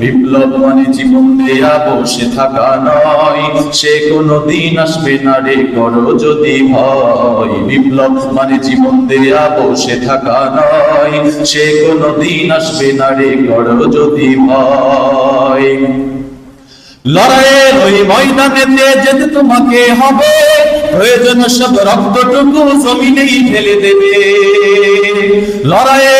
বিপ্লব মানে জীবন দেয়া বসে থাকা নয়। সে কোনো দিন আসবে না রে করো যদি ভয়। বিপ্লব মানে জীবন দেয়া বসে থাকা নয়। সে কোনো দিন আসবে না রে করো যদি ভয়। লড়াইয়ের ওই যেতে তোমাকে হবে। প্রয়োজন সব রক্তটুকু জমিনেই ঢেলে দেবে। লড়াইয়ের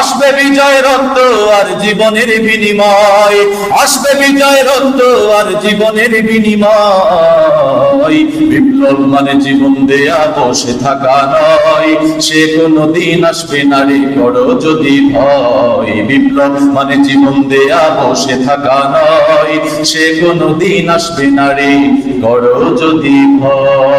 আসবে বিজয় রক্ত আর জীবনের বিনিময়। আসবে বিজয় রক্ত আর জীবনের বিনিময়। বিপ্লব মানে জীবন দেয়া, বসে থাকা নয়। সে কোনো দিন আসবে না রে করো যদি ভয়। বিপ্লব মানে জীবন দেয়া, বসে থাকা নয়। সে কোনো দিন আসবে না রে করো যদি ভয়।